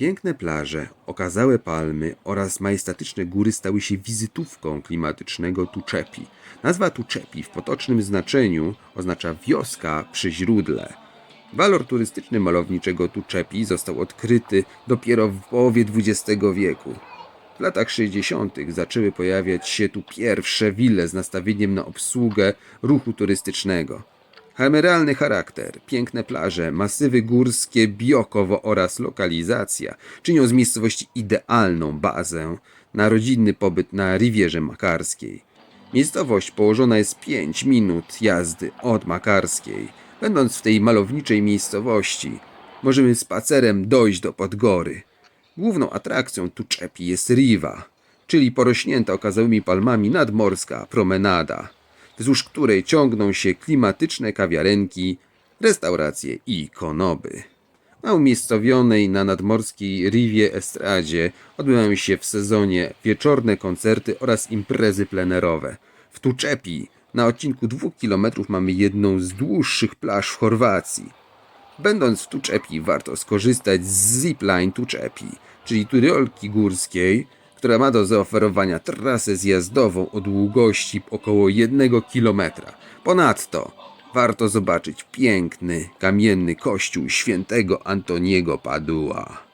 Piękne plaże, okazałe palmy oraz majestatyczne góry stały się wizytówką klimatycznego Tuczepi. Nazwa Tuczepi w potocznym znaczeniu oznacza wioska przy źródle. Walor turystyczny malowniczego Tuczepi został odkryty dopiero w połowie XX wieku. W latach 60. zaczęły pojawiać się tu pierwsze wille z nastawieniem na obsługę ruchu turystycznego. Kameralny charakter, piękne plaże, masywy górskie, Biokowo oraz lokalizacja czynią z miejscowości idealną bazę na rodzinny pobyt na Rivierze Makarskiej. Miejscowość położona jest 5 minut jazdy od Makarskiej. Będąc w tej malowniczej miejscowości, możemy spacerem dojść do Podgory. Główną atrakcją Tuczepi jest Riva, czyli porośnięta okazałymi palmami nadmorska promenada, wzdłuż której ciągną się klimatyczne kawiarenki, restauracje i konoby. Na umiejscowionej na nadmorskiej Riwie Estradzie odbywają się w sezonie wieczorne koncerty oraz imprezy plenerowe. W Tuczepi na odcinku dwóch kilometrów mamy jedną z dłuższych plaż w Chorwacji. Będąc w Tuczepi warto skorzystać z Zipline Tuczepi, czyli tyrolki górskiej, która ma do zaoferowania trasę zjazdową o długości około 1 km. Ponadto warto zobaczyć piękny kamienny kościół świętego Antoniego Padua.